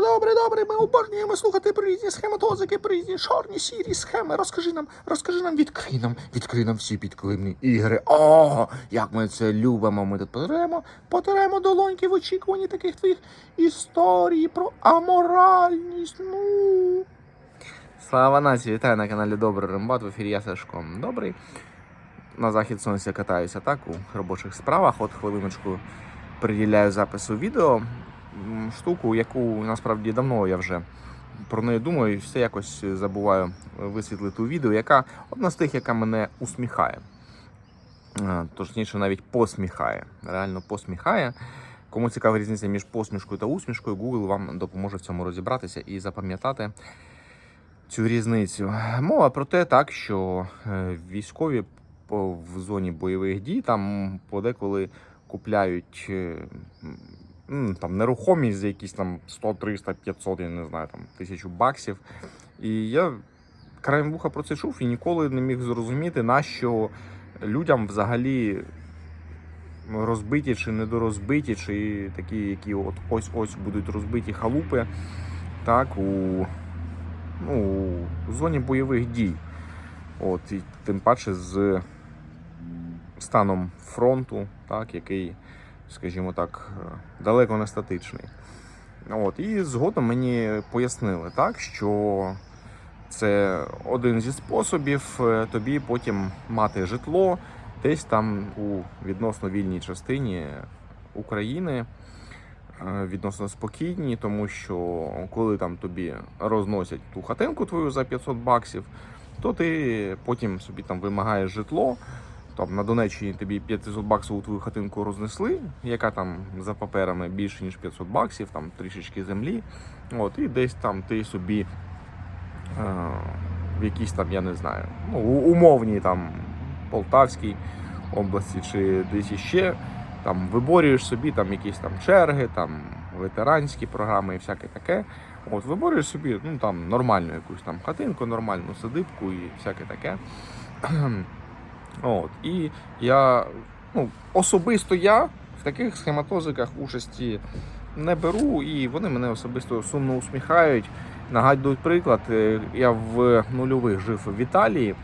Добре, добре, ми обожнюємо слухати про різні схематозики, про різні чорні, сірі схеми. Розкажи нам, розкажи нам, відкрий нам, відкрий нам всі підклимні ігри. О, як ми це любимо. Ми тут потеремо, потеремо долоньки в очікуванні таких твоїх історій про аморальність. Ну. Слава нації, вітаю на каналі Добрий Рембат. В ефірі я Сашко. Добрий. На захід сонця катаюся так у робочих справах. От хвилиночку приділяю запису відео. Штуку, яку насправді давно я вже про неї думаю, і все якось забуваю висвітлити у відео, яка одна з тих, яка мене усміхає. Е, Точніше, навіть посміхає. Реально посміхає. Кому цікава різниця між посмішкою та усмішкою, Google вам допоможе в цьому розібратися і запам'ятати цю різницю. Мова про те, так що е, військові в зоні бойових дій там подеколи купляють е, там нерухомість за якісь там 100, 300, 500, я не знаю, там тисячу баксів. І я краєм вуха про це чув і ніколи не міг зрозуміти, на що людям взагалі розбиті чи недорозбиті, чи такі, які от ось ось будуть розбиті халупи, так, у, ну, у зоні бойових дій. От, і тим паче з станом фронту, так, який, скажімо так, е, далеко не статичний. От, і згодом мені пояснили, так, що це один зі способів е, тобі потім мати житло десь там у відносно вільній частині України, е, відносно спокійній, тому що коли там тобі розносять ту хатинку твою за 500 баксів, то ти потім собі там вимагаєш житло. Там на Донеччині тобі 500 баксів у твою хатинку рознесли, яка там за паперами більше ніж 500 баксів, там трішечки землі. От, і десь там ти собі е, в якійсь там, я не знаю, ну, умовній там Полтавській області чи десь іще, там виборюєш собі там якісь там черги, там ветеранські програми і всяке таке. От, виборюєш собі ну, там нормальну якусь там хатинку, нормальну садибку і всяке таке. От, і я ну, особисто я в таких схематозиках участі не беру, і вони мене особисто сумно усміхають. Нагадують приклад, е, я в нульових жив в Італії,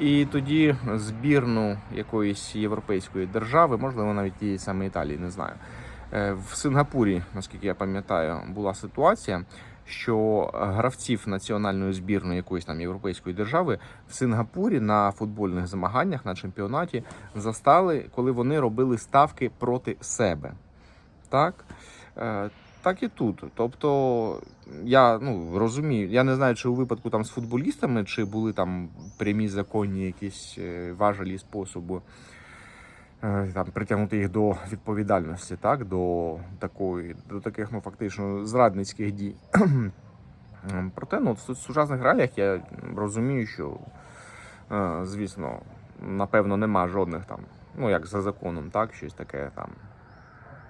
і тоді збірну якоїсь європейської держави, можливо, навіть тієї саме Італії, не знаю. Е, В Сингапурі, наскільки я пам'ятаю, була ситуація, що гравців національної збірної якоїсь там європейської держави в Сингапурі на футбольних змаганнях на чемпіонаті застали, коли вони робили ставки проти себе. Так? Е, Так і тут. Тобто, я ну, розумію, я не знаю, чи у випадку там з футболістами, чи були там прямі законні якісь е, важелі способи е, там, притягнути їх до відповідальності, так, до такої, до таких ну, фактично зрадницьких дій. Проте, ну, в сучасних реаліях я розумію, що, е, звісно, напевно, нема жодних там, ну як за законом, так, щось таке там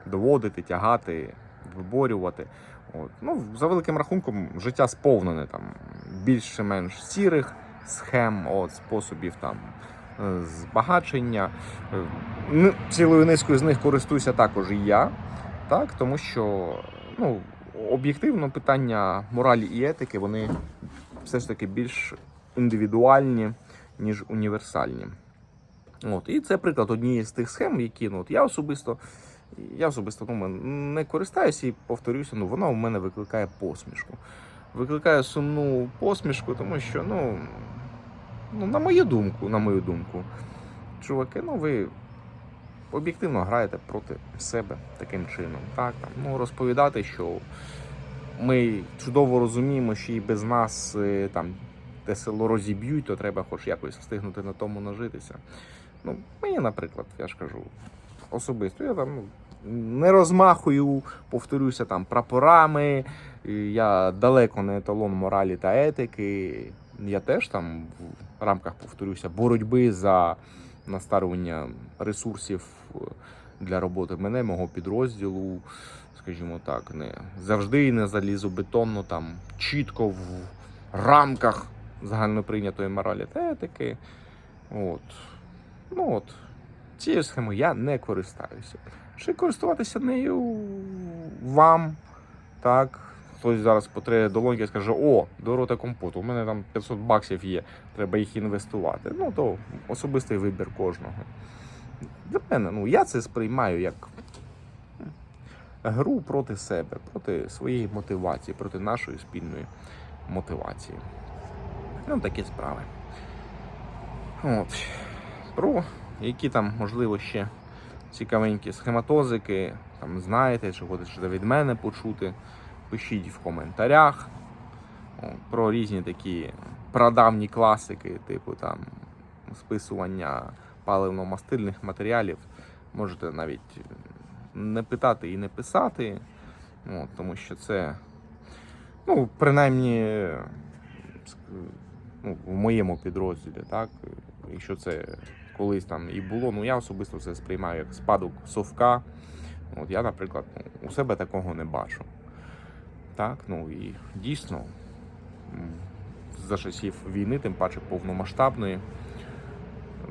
доводити, тягати, виборювати. От. Ну, за великим рахунком, життя сповнене там більше-менш сірих схем, от, способів там е, збагачення. Е, ну, Цілою низкою з них користуюся також і я, так, тому що ну, об'єктивно питання моралі і етики вони все ж таки більш індивідуальні, ніж універсальні. От, і це приклад однієї з тих схем, які ну, от я особисто, я особисто ну, не користаюся і повторюся, ну, вона у мене викликає посмішку. Викликає сумну посмішку, тому що, ну, ну, на мою думку, на мою думку, чуваки, ну ви об'єктивно граєте проти себе таким чином. Так, ну, розповідати, що ми чудово розуміємо, що і без нас е, там те село розіб'ють, то треба хоч якось встигнути на тому нажитися. Ну, мені, наприклад, я ж кажу, особисто, я там ну, не розмахую, повторюся там прапорами. Я далеко не еталон моралі та етики. Я теж там в рамках, повторюся, боротьби за наставлення ресурсів е, для роботи мене, мого підрозділу, скажімо так, не завжди не залізобетонно, там чітко в рамках загальноприйнятої моралі та етики. От. Ну от, цією схемою я не користаюся. Чи користуватися нею вам, так? Хтось зараз потре долоньки і скаже: О, до рота компоту, у мене там 500 баксів є, треба їх інвестувати. Ну, то особистий вибір кожного. Для мене, ну, я це сприймаю як гру проти себе, проти своєї мотивації, проти нашої спільної мотивації. Ну, такі справи. От. Про які там, можливо, ще цікавенькі схематозики, там знаєте, чи хочете від мене почути, пишіть в коментарях. Про різні такі прадавні класики, типу там списування паливно-мастильних матеріалів. Можете навіть не питати і не писати, от, тому що це, ну, принаймні, ну, в моєму підрозділі, так, якщо це колись там і було, ну я особисто це сприймаю як спадок совка. От я, наприклад, ну, у себе такого не бачу. Так, ну і дійсно, за часів війни, тим паче повномасштабної,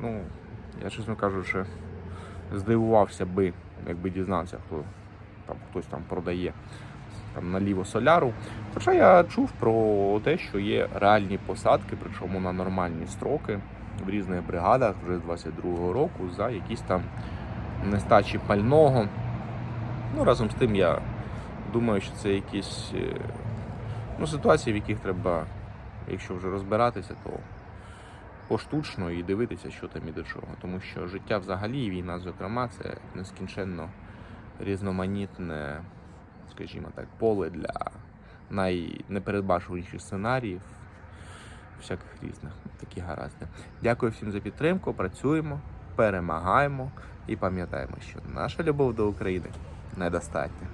ну, я чесно кажучи, здивувався би, якби дізнався, хто там хтось там продає там наліво соляру. Хоча я чув про те, що є реальні посадки, причому на нормальні строки в різних бригадах вже з 22-го року за якісь там нестачі пального. Ну, разом з тим, я думаю, що це якісь е, ну, ситуації, в яких треба, якщо вже розбиратися, то поштучно і дивитися, що там і до чого. Тому що життя взагалі, і війна, зокрема, це нескінченно різноманітне, скажімо так, поле для найнепередбачуваніших сценаріїв, всяких різних такі гаразди. Дякую всім за підтримку. Працюємо, перемагаємо і пам'ятаємо, що наша любов до України недостатня.